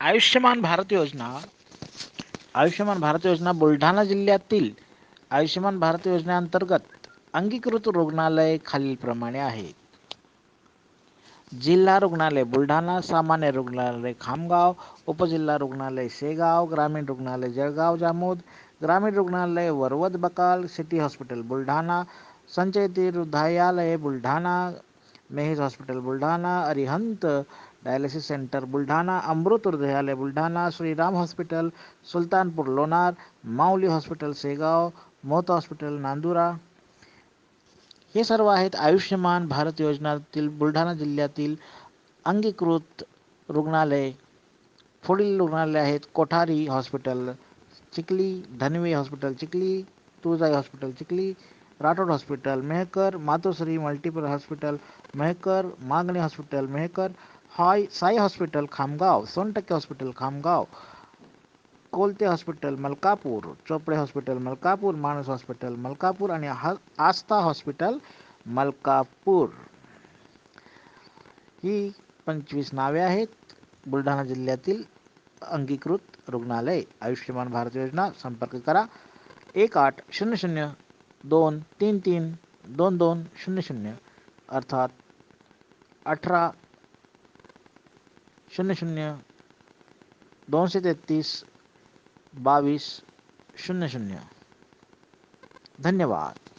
आयुष्यमान भारत योजना आयुष्यमान भारत योजना बुलढाणा जिल्ह्यातील आयुष्यमान भारत योजनेअंतर्गत अंगीकृत रुग्णालय खालीलप्रमाणे आहे. जिल्हा रुग्णालय बुलढाणा सामान्य रुग्णालय खामगाव उपजिल्हा रुग्णालय शेगाव ग्रामीण रुग्णालय जळगाव जामोद ग्रामीण रुग्णालय Varvad Bakal city hospital Buldhana Sanchayati Hridayalaya Buldhana Mehej hospital, Buldhana, Arihant dialysis centre, Buldhana, Amrit Hridayalaya, Buldhana, Shriram hospital, Sultanpur, Lonar, Mauli hospital Shegaon Mohta hospital, Nandura. हे सर्व आहेत आयुष्यमान भारत योजनातील बुलढाणा जिल्ह्यातील अंगीकृत रुग्णालय. पुढील रुग्णालय आहेत Kothari hospital, Chikhli, Dhanwe hospital, Chikhli, Tuljai hospital, Chikhli Rathod hospital, Mehkar, Matoshri multiple hospital, Mehkar Magni hospital, Mehkar हाय Sai hospital, Khamgaon, Sontakke hospital, Khamgaon, Kolte hospital, Malkapur, Chopde hospital, Malkapur Manas hospital, Malkapur आणि Astha hospital, Malkapur. ही पंचवीस नावे आहेत. बुलढाणा जिल्ह्यातील अंगीकृत रुग्णालय. आयुष्यमान भारत योजना, संपर्क करा. एक आठ शून्य शून्य दोन, तीन तीन, दोन दोन, शून्य शून्य. अर्थात अठरा, शून्य शून्य, दोनशे तेहतीस, बावीस, शून्य शून्य. धन्यवाद.